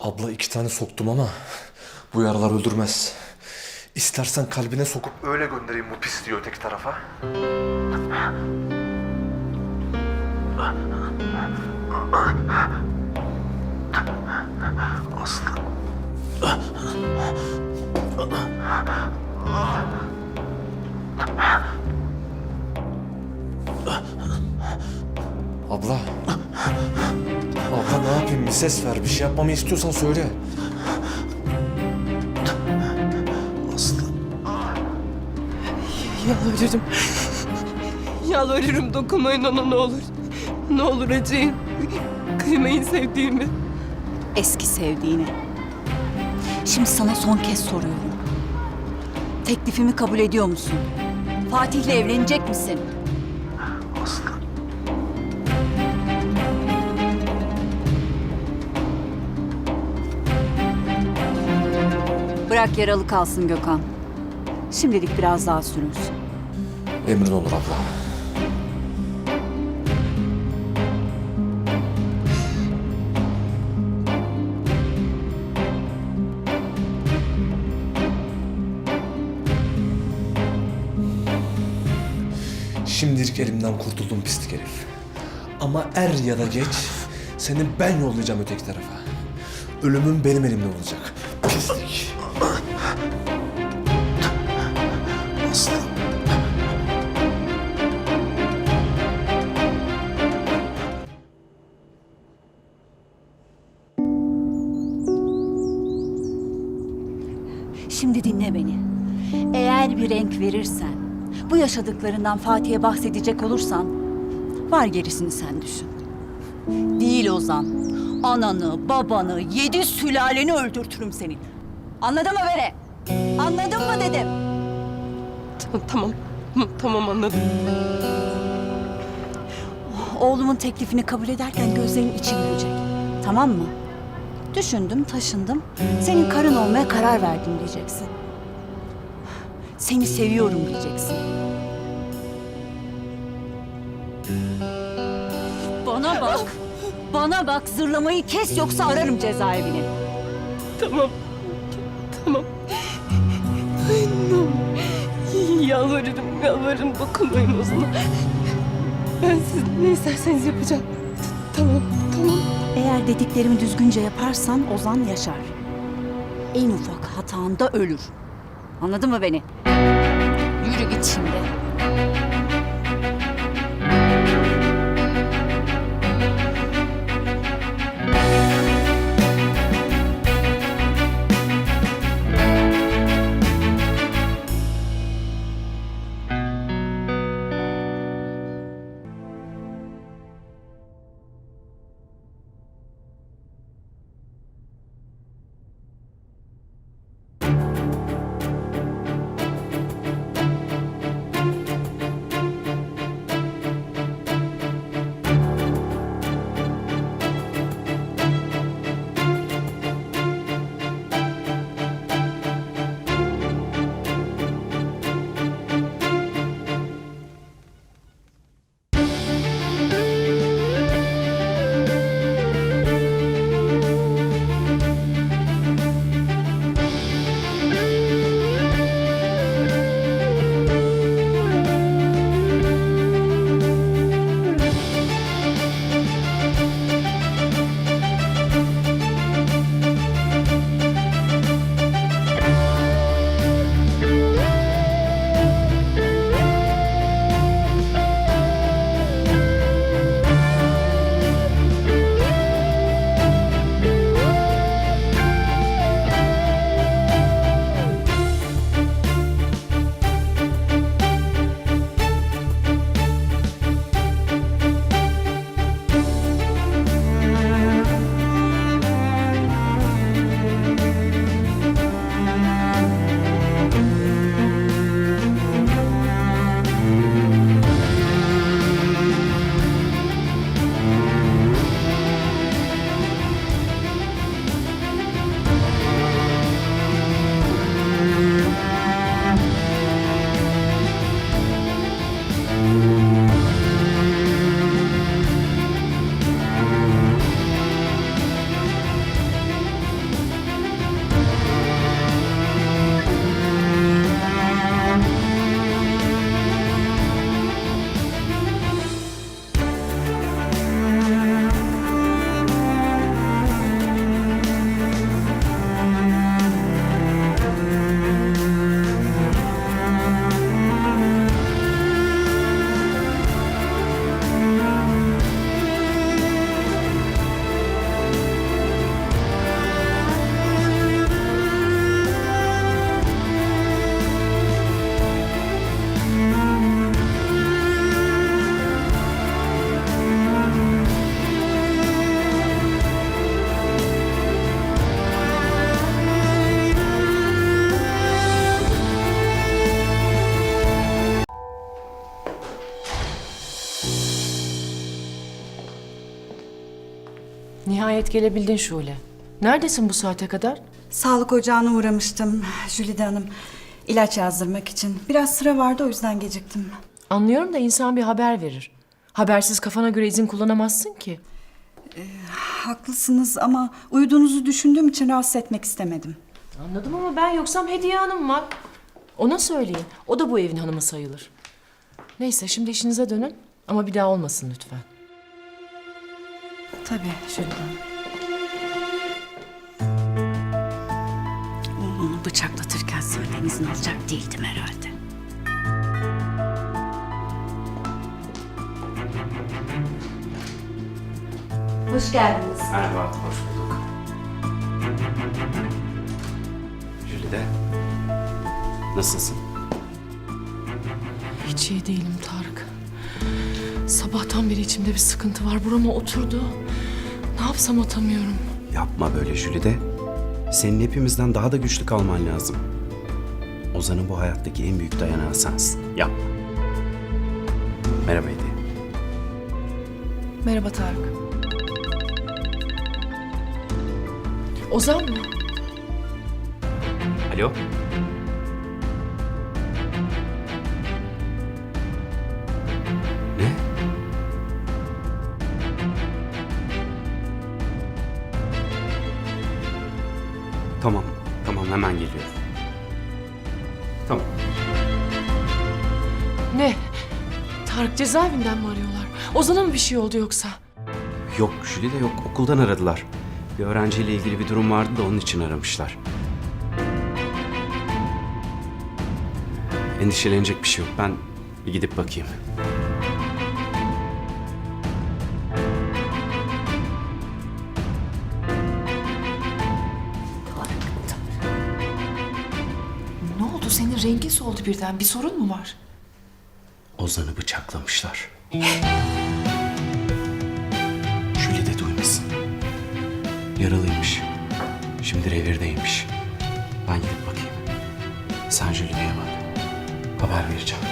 Abla iki tane soktum ama bu yaralar öldürmez. İstersen kalbine sokup öyle göndereyim bu pisliği öteki tarafa. Aslı. Abla. Abla ne yapayım bir ses ver. Bir şey yapmamı istiyorsan söyle. Aslı. Yalvarırım. Yalvarırım dokunmayın ona ne olur. Ne olur acıyın. Kıymayın sevdiğimi. eski sevdiğini. Şimdi sana son kez soruyorum. Teklifimi kabul ediyor musun? Fatih'le evlenecek misin? Bırak yaralı kalsın Gökhan. Şimdilik biraz daha sürünsün. Emrin olur abla. Şimdilik elimden kurtuldum pislik herif. Ama er ya da geç seni ben yollayacağım öteki tarafa. Ölümün benim elimde olacak. Pislik. Şimdi dinle beni. Eğer bir renk verirsen, bu yaşadıklarından Fatih'e bahsedecek olursan, var gerisini sen düşün. Değil Ozan. Ananı, babanı, yedi sülaleni öldürtürüm senin. Anladın mı Bere? Anladın mı dedim. Tamam, tamam. Tamam anladım. Oğlumun teklifini kabul ederken gözlerin içi gülecek. Tamam mı? Düşündüm, taşındım. Senin karın olmaya karar verdim diyeceksin. Seni seviyorum diyeceksin. Bana bak. Bana bak zırlamayı kes yoksa ararım cezaevini. Tamam. Tamam. Olur. Yalvarırım, yalvarırım dokunmayın Ozan'a. Ben siz ne isterseniz yapacağım. Tamam, tamam. Eğer dediklerimi düzgünce yaparsan Ozan yaşar. En ufak hatanda ölür. Anladın mı beni? Yürü git şimdi. Nihayet gelebildin Şule. Neredesin bu saate kadar? Sağlık ocağına uğramıştım Jülide Hanım. İlaç yazdırmak için. Biraz sıra vardı o yüzden geciktim. Anlıyorum da insan bir haber verir. Habersiz kafana göre izin kullanamazsın ki. Haklısınız ama uyuduğunuzu düşündüğüm için rahatsız etmek istemedim. Anladım ama ben yoksam Hediye Hanım var. Ona söyleyin. O da bu evin hanımı sayılır. Neyse şimdi işinize dönün. Ama bir daha olmasın lütfen. Tabii Hanım. Onu bıçaklatırken senden izin alacak değildim herhalde. Hoş geldiniz. Merhaba, hoş bulduk. Jülide, nasılsın? Hiç iyi değilim Tarık. Sabahtan beri içimde bir sıkıntı var. Burama oturdu. Ne yapsam atamıyorum. Yapma böyle Jülide. Senin hepimizden daha da güçlü kalman lazım. Ozan'ın bu hayattaki en büyük dayanağı sensin. Yapma. Merhaba Hediye. Merhaba Tarık. Ozan mı? Alo? Tamam, tamam hemen geliyorum. Tamam. Ne? Tarık cezaevinden mi arıyorlar? Ozan'a mı bir şey oldu yoksa? Yok Jülide yok okuldan aradılar. Bir öğrenciyle ilgili bir durum vardı da onun için aramışlar. Endişelenecek bir şey yok. Ben bir gidip bakayım. Rengin soldu birden. Bir sorun mu var? Ozan'ı bıçaklamışlar. Jülide duymasın. Yaralıymış. Şimdi revirdeymiş. Ben gidip bakayım. Sen Jülide'ye bak. Haber vereceğim.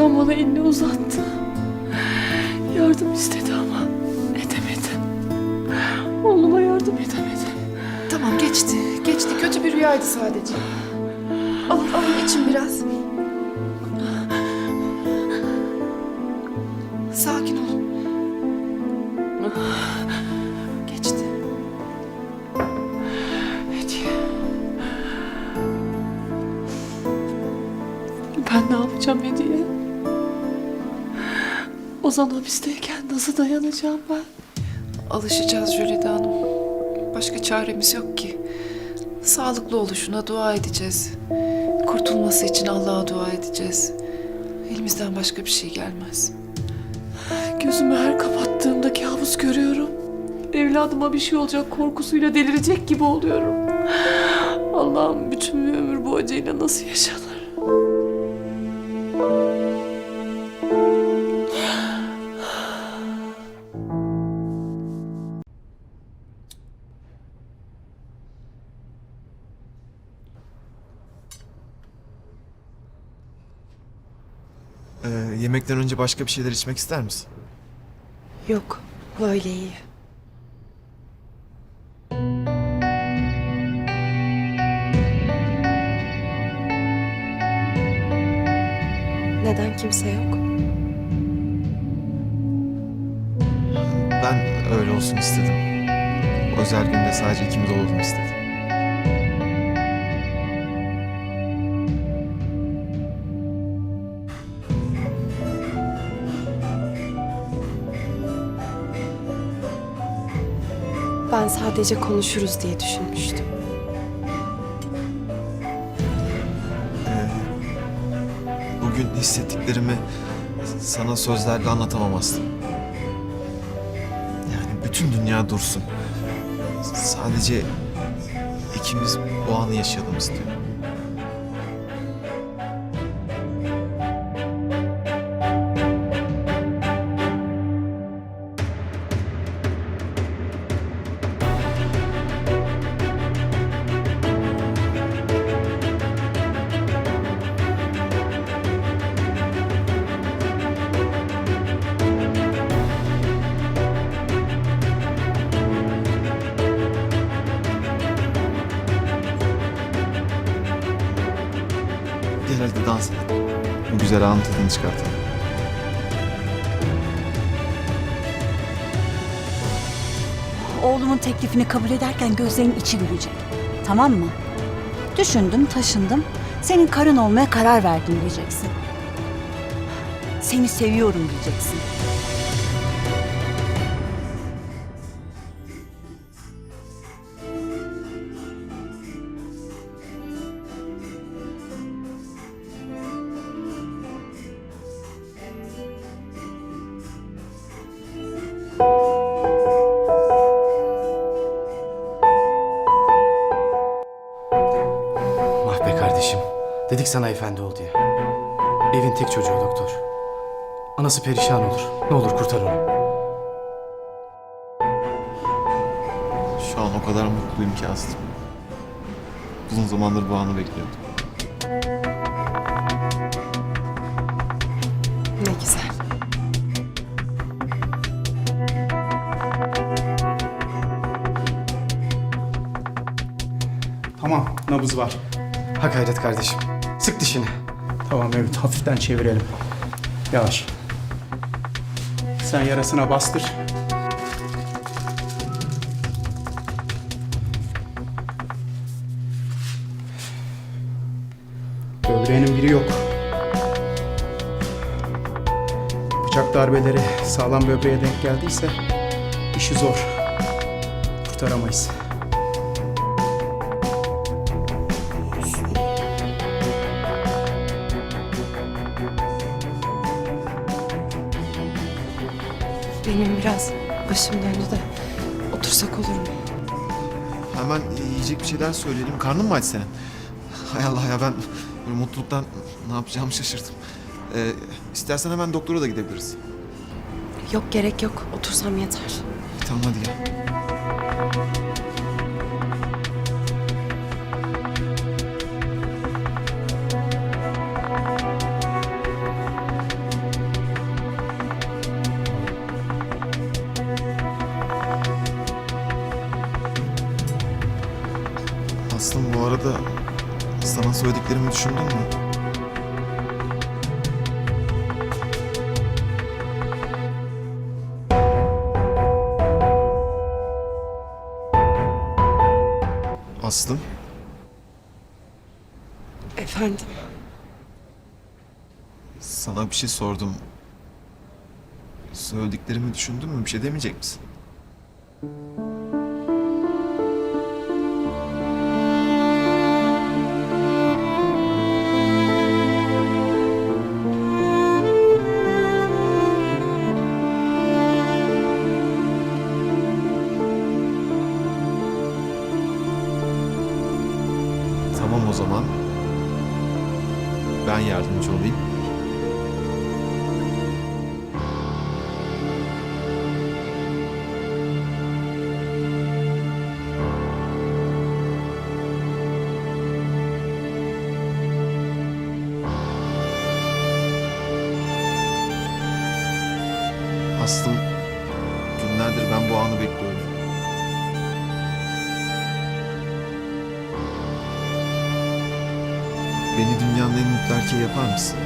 Ozan bana elini uzattı. Yardım istedi ama edemedi. Oğluma yardım edemedi. Tamam geçti. Geçti. Kötü bir rüyaydı sadece. Alın alın için biraz. Ozan hapisteyken nasıl dayanacağım ben? Alışacağız Jülide Hanım. Başka çaremiz yok ki. Sağlıklı oluşuna dua edeceğiz. Kurtulması için Allah'a dua edeceğiz. Elimizden başka bir şey gelmez. Gözümü her kapattığımda kabus görüyorum. Evladıma bir şey olacak korkusuyla delirecek gibi oluyorum. Allah'ım bütün bir ömür bu acıyla nasıl yaşanır? Ee, yemekten önce başka bir şeyler içmek ister misin? Yok, böyle iyi. Neden kimse yok? Ben öyle olsun istedim. Özel günde sadece ikimiz olalım istedim. Ben sadece konuşuruz diye düşünmüştüm. Ee, bugün hissettiklerimi sana sözlerle anlatamam Aslı. Yani bütün dünya dursun. Sadece ikimiz bu anı yaşayalım istiyorum. Bu güzel anın tadını çıkartalım. Oğlumun teklifini kabul ederken gözlerinin içi gülecek. Tamam mı? Düşündüm, taşındım. Senin karın olmaya karar verdim diyeceksin. Seni seviyorum diyeceksin. Sana efendi ol diye. Evin tek çocuğu doktor. Anası perişan olur. Ne olur kurtar onu. Şu an o kadar mutluyum ki Aslı. Uzun zamandır bu anı bekliyordum. Ne güzel. Tamam nabız var. Ha gayret kardeşim. Sık dişini. Tamam evet hafiften çevirelim. Yavaş. Sen yarasına bastır. Böbreğinin biri yok. Bıçak darbeleri sağlam böbreğe denk geldiyse işi zor. Kurtaramayız. Benim biraz başım döndü de otursak olur mu? Hemen yiyecek bir şeyler söyleyelim. Karnın mı aç senin? Hay Allah ya ben böyle mutluluktan ne yapacağımı şaşırdım. Ee, istersen hemen doktora da gidebiliriz. Yok gerek yok. Otursam yeter. Tamam hadi gel. Söylediklerimi düşündün mü? Aslım. Efendim. Sana bir şey sordum. Söylediklerimi düşündün mü? Bir şey demeyecek misin? Beni dünyanın en mutlu erkeği yapar mısın?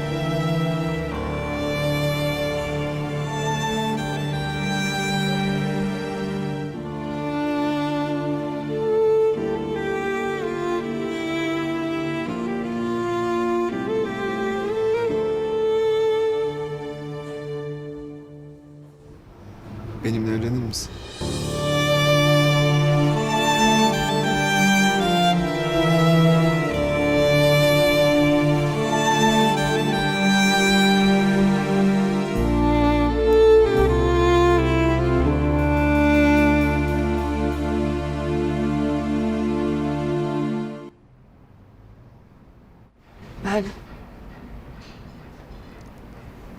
Ben...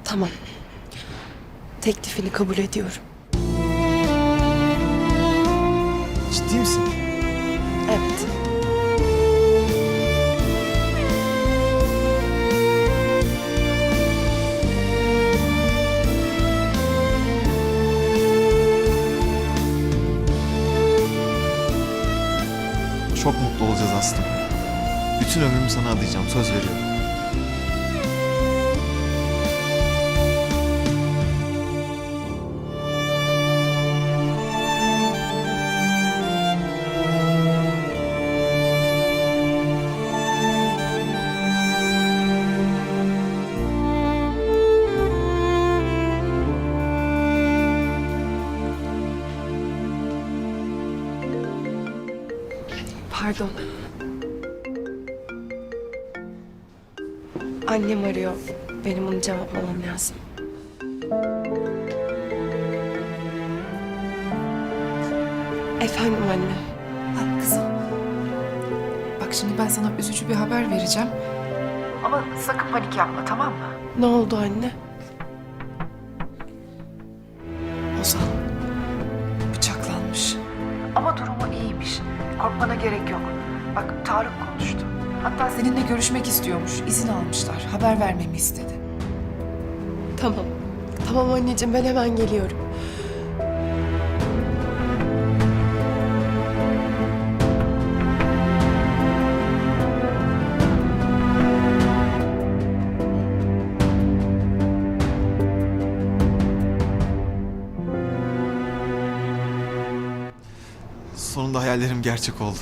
Tamam. Teklifini kabul ediyorum. Ciddi misin? Evet. Çok mutlu olacağız Aslım. Bütün ömrümü sana adayacağım. Söz veriyorum. Pardon. Annem arıyor. Benim onu cevaplamam lazım. Efendim anne. Bak kızım. Bak şimdi ben sana üzücü bir haber vereceğim. Ama sakın panik yapma tamam mı? Ne oldu anne? Hatta seninle görüşmek istiyormuş. İzin almışlar. Haber vermemi istedi. Tamam. Tamam anneciğim ben hemen geliyorum. Sonunda hayallerim gerçek oldu.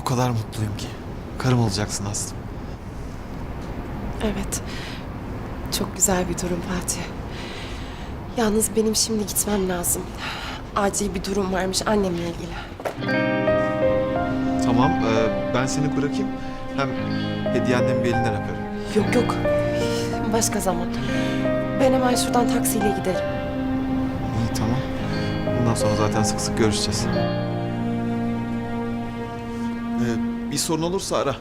O kadar mutluyum ki. Karım olacaksın Aslım. Evet. Çok güzel bir durum Fatih. Yalnız benim şimdi gitmem lazım. Acil bir durum varmış annemle ilgili. Tamam, e, ben seni bırakayım. Hem hediye annemin bir elinden öperim. Yok yok. Başka zaman. Ben hemen şuradan taksiyle giderim. İyi tamam. Bundan sonra zaten sık sık görüşeceğiz. Ee, bir sorun olursa ara.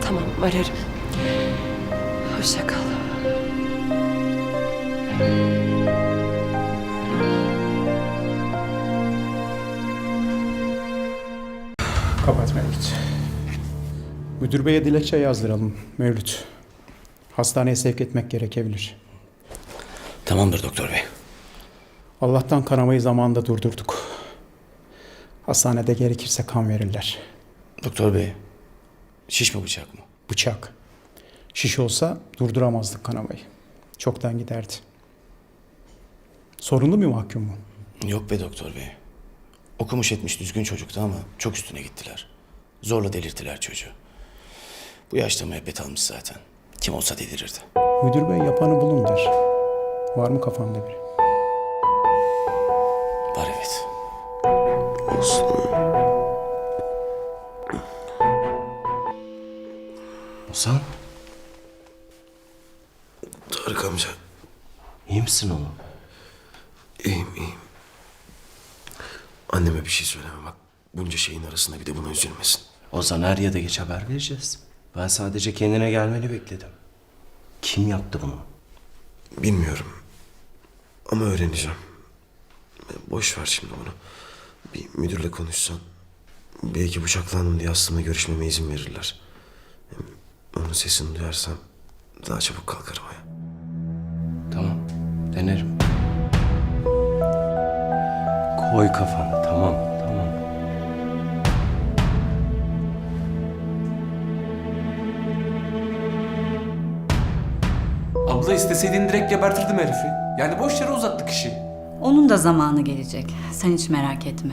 Tamam ararım. Hoşça kal. Kapat Mevlüt. Müdür beye dilekçe yazdıralım Mevlüt. Hastaneye sevk etmek gerekebilir. Tamamdır doktor bey. Allah'tan kanamayı zamanında durdurduk. Hastanede gerekirse kan verirler. Doktor bey. Şiş mi bıçak mı? Bıçak. Şiş olsa durduramazdık kanamayı. Çoktan giderdi. Sorunlu bir mahkum mu? Yok be doktor bey. Okumuş etmiş düzgün çocuktu ama çok üstüne gittiler. Zorla delirttiler çocuğu. Bu yaşta müebbet almış zaten. Kim olsa delirirdi. Müdür bey yapanı bulun der. Var mı kafanda biri? Var evet. Ozan. Tarık amca iyi misin oğlum? iyiyim iyiyim. Anneme bir şey söyleme bak. Bunca şeyin arasında bir de buna üzülmesin. Ozan er ya da geç haber vereceğiz. Ben sadece kendine gelmeni bekledim. Kim yaptı bunu? Bilmiyorum. Ama öğreneceğim. Boş ver şimdi onu. Bir müdürle konuşsan. Belki bıçaklandım diye aslında görüşmeme izin verirler. Onun sesini duyarsam daha çabuk kalkarım ayağa. Tamam. Denerim. Koy kafanı. Tamam. Tamam. Abla isteseydin direkt gebertirdim herifi. Yani boş yere uzattık işi. Onun da zamanı gelecek. Sen hiç merak etme.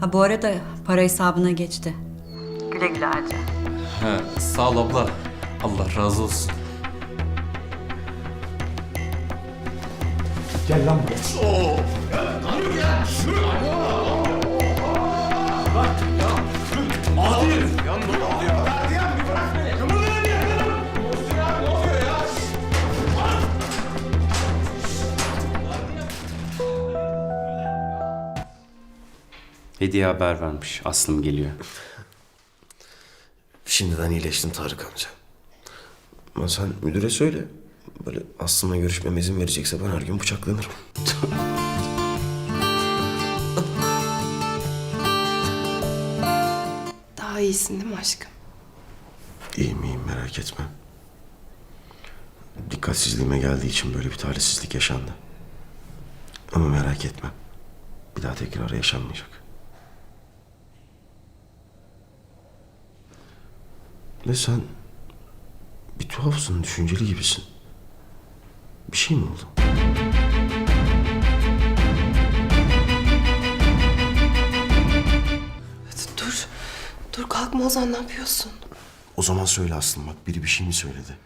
Ha bu arada para hesabına geçti. Güle güle harca. He, sağ ol abla. Allah razı olsun. Gel lan buraya. Hediye haber vermiş. Aslım geliyor. Şimdiden iyileştin Tarık amca. Ama sen müdüre söyle. Böyle aslında görüşmeme izin verecekse ben her gün bıçaklanırım. Daha iyisin değil mi aşkım? İyiyim iyiyim merak etme. Dikkatsizliğime geldiği için böyle bir talihsizlik yaşandı. Ama merak etme. Bir daha tekrar yaşanmayacak. Ve sen bir tuhafsın, düşünceli gibisin. Bir şey mi oldu? Dur. Dur kalkma Ozan ne yapıyorsun? O zaman söyle Aslım bak biri bir şey mi söyledi?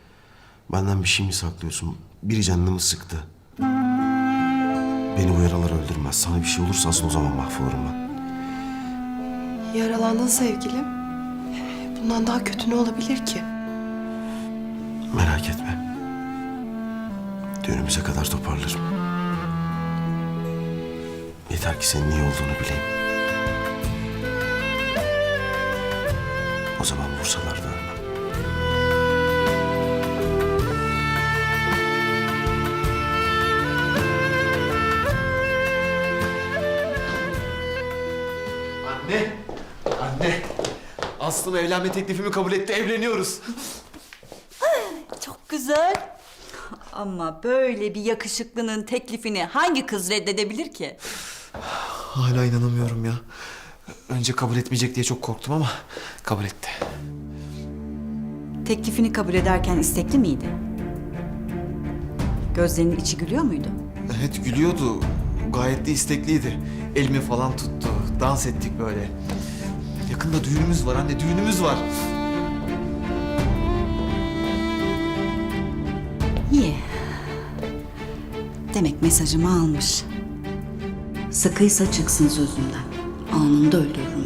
Benden bir şey mi saklıyorsun? Biri canımı sıktı. Beni bu yaralar öldürmez. Sana bir şey olursa asıl o zaman mahvolurum ben. Yaralandın sevgilim. Bundan daha kötü ne olabilir ki? Merak etme. Düğünümüze kadar toparlarım. Yeter ki senin iyi olduğunu bileyim. O zaman vursalar Aslım evlenme teklifimi kabul etti. Evleniyoruz. Çok güzel. Ama böyle bir yakışıklının teklifini hangi kız reddedebilir ki? Hala inanamıyorum ya. Önce kabul etmeyecek diye çok korktum ama kabul etti. Teklifini kabul ederken istekli miydi? Gözlerinin içi gülüyor muydu? Evet gülüyordu. Gayet de istekliydi. Elimi falan tuttu. Dans ettik böyle. Yakında düğünümüz var anne, düğünümüz var. İyi. Demek mesajımı almış. Sıkıysa çıksın sözümden. Anında öldürürüm.